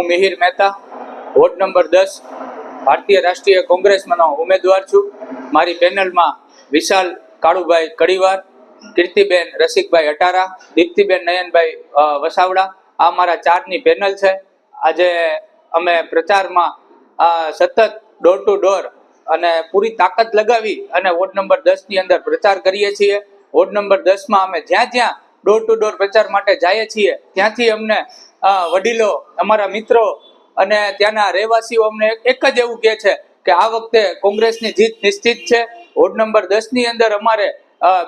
હું Mihir Mehta, ward number દસ, ભારતીય રાષ્ટ્રીય કોંગ્રેસમાંનો ઉમેદવાર છું. મારી પેનલમાં વિશાલ કાળુભાઈ કડીવાર, કીર્તિબેન રસિકભાઈ અટારા, દીપ્તિબેન નયનભાઈ વસાવડા. આ મારા ચારની પેનલ છે. આજે અમે પ્રચારમાં સતત ડોર ટુ ડોર અને પૂરી તાકાત લગાવી અને વોર્ડ નંબર દસની અંદર પ્રચાર કરીએ છીએ. વોર્ડ નંબર દસમાં અમે જ્યાં જ્યાં ડોર ટુ ડોર પ્રચાર માટે જઈએ છીએ. ત્યાંથી અમને વડીલો, અમારા મિત્રો અને ત્યાંના રહેવાસીઓ અમને એક જ એવું કહે છે કે આ વખતે કોંગ્રેસની જીત નિશ્ચિત છે. વોર્ડ નંબર દસની અંદર અમારે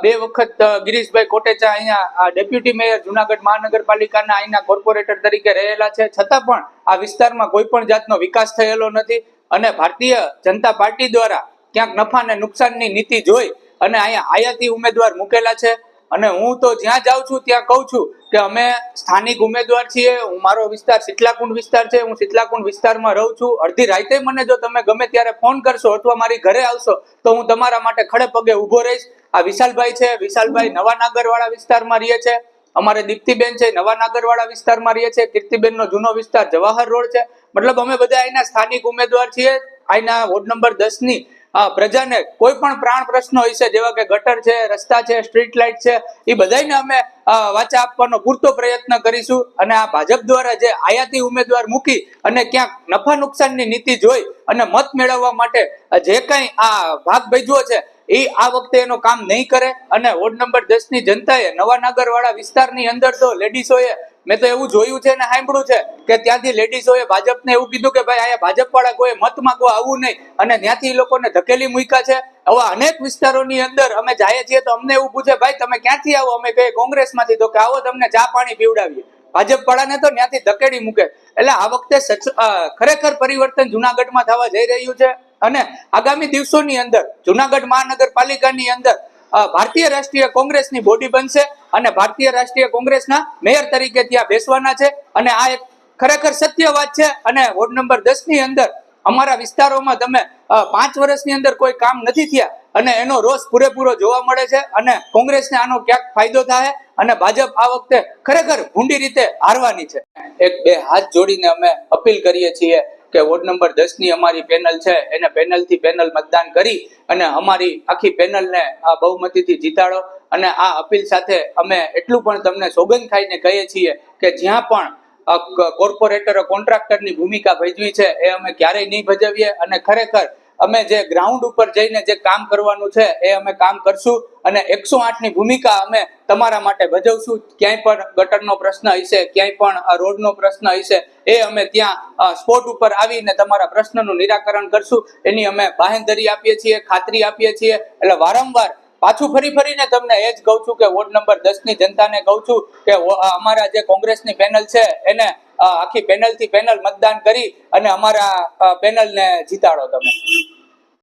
બે વખત ગિરીશભાઈ કોટેચા અહીંયા ડેપ્યુટી મેયર જુનાગઢ મહાનગરપાલિકાના અહીંના કોર્પોરેટર તરીકે રહેલા છે. છતાં પણ આ વિસ્તારમાં કોઈ પણ જાતનો વિકાસ થયેલો નથી અને ભારતીય જનતા પાર્ટી દ્વારા ક્યાંક નફા અને નુકસાનની નીતિ જોઈ અને અહીંયા આયાતી ઉમેદવાર મૂકેલા છે. અને હું તો જ્યાં જાઉં છું ત્યાં કહું છું કે અમે સ્થાનિક ઉમેદવાર છીએ, હું મારો વિસ્તાર શીતલાકુંડ વિસ્તાર છે, હું શીતલાકુંડ વિસ્તારમાં રહું છું. અડધી રાતે મને જો તમે ગમે ત્યારે ફોન કરશો અથવા મારી ઘરે આવશો, તો હું તમારા માટે ખડે પગે ઊભો રહીશ. આ વિશાલભાઈ છે, વિશાલભાઈ નવા નાગરવાળા વિસ્તારમાં રહે છે. અમારે દીપ્તિબેન છે, નવા નાગરવાળા વિસ્તારમાં રહે છે. કીર્તિબેનનો જૂનો વિસ્તાર જવાહર રોડ છે. મતલબ અમે બધા અહીંના સ્થાનિક ઉમેદવાર છીએ. અહીંના વોર્ડ નંબર દસની આ પ્રજાને કોઈ પણ પ્રાણ પ્રશ્નો વિશે જેવા કે ગટર છે, રસ્તા છે સ્ટ્રીટ લાઇટ છે એ બધાને અમે વાચા આપવાનો પૂરતો પ્રયત્ન કરીશું. અને આ ભાજપ દ્વારા જે આયાતી ઉમેદવાર મૂકી અને ક્યાંક નફા નુકસાનની નીતિ જોઈ અને મત મેળવવા માટે જે કંઈ આ ભાગ ભજવો છે એ આ વખતે એનો કામ નહીં કરે. અને વોર્ડ નંબર દસની જનતાએ નવા નાગરવાળા વિસ્તારની અંદર તો લેડીઝોએ મેં તો એવું જોયું છે ને સાંભળ્યું છે કે ત્યાંથી લેડીઝોએ ભાજપને એવું કીધું કે ભાઈ અહીંયા ભાજપ વાળા કોઈ મત માંગવા આવવું નહીં. અને ત્યાંથી એ લોકોને ધકેલી મૂક્યા છે. આવા અનેક વિસ્તારોની અંદર અમે જઈએ છીએ તો અમને એવું પૂછે, ભાઈ, તમે ક્યાંથી આવો? અમે કહીએ કોંગ્રેસમાંથી? તો કે આવો તમને ચા પાણી પીવડાવીએ. ભાજપ વાળાને તો ત્યાંથી ધકેડી મૂકે. એટલે આ વખતે ખરેખર પરિવર્તન જુનાગઢમાં થવા જઈ રહ્યું છે. અને આગામી દિવસોની અંદર, જુનાગઢ મહાનગરપાલિકાની અંદર ભારતીય રાષ્ટ્રીય કોંગ્રેસની બોડી બનશે અને ભારતીય રાષ્ટ્રીય કોંગ્રેસના મેયર તરીકે ત્યાં બેસવાના છે. અને આ એક ખરેખર સત્ય વાત છે અને વોર્ડ નંબર દસની અંદર અમારા વિસ્તારોમાં તમે પાંચ વર્ષની અંદર કોઈ કામ નથી થયા અને એનો રોષ પૂરેપૂરો જોવા મળે છે અને કોંગ્રેસને આનો ક્યાંક ફાયદો થાય અને ભાજપ આ વખતે ખરેખર ભૂંડી રીતે હારવાની છે. એક બે હાથ જોડીને અમે અપીલ કરીએ છીએ કે વોર્ડ નંબર દસની અમારી પેનલ છે, એને પેનલથી પેનલ મતદાન કરી અને અમારી આખી પેનલને આ બહુમતીથી જીતાડો. અને આ અપીલ સાથે અમે એટલું પણ તમને સોગંદ ખાઈને કહીએ છીએ કે જ્યાં પણ કોર્પોરેટરો કોન્ટ્રાક્ટરની ભૂમિકા ભજવી છે, એ અમે ક્યારેય નહીં ભજવીએ અને ખરેખર અમે જે ગ્રાઉન્ડ ઉપર જઈને જે કામ કરવાનું છે, એ અમે કામ કરશું અને એકસો આઠની ભૂમિકા અમે તમારા માટે ભજવશું. ક્યાંય પણ ગટરનો પ્રશ્ન હશે, ક્યાંય પણ રોડનો પ્રશ્ન હશે, એ અમે ત્યાં સ્પોટ ઉપર આવીને તમારા પ્રશ્નનું નિરાકરણ કરશું. એની અમે બાહેંધરી આપીએ છીએ, ખાતરી આપીએ છીએ. એટલે વારંવાર પાછું ફરી ફરીને તમને એ જ કહું છું કે વોર્ડ નંબર દસની જનતાને કહું છું કે અમારા જે કોંગ્રેસની પેનલ છે, એને આખી પેનલથી પેનલ મતદાન કરી અને અમારા પેનલ ને જીતાડો તમે.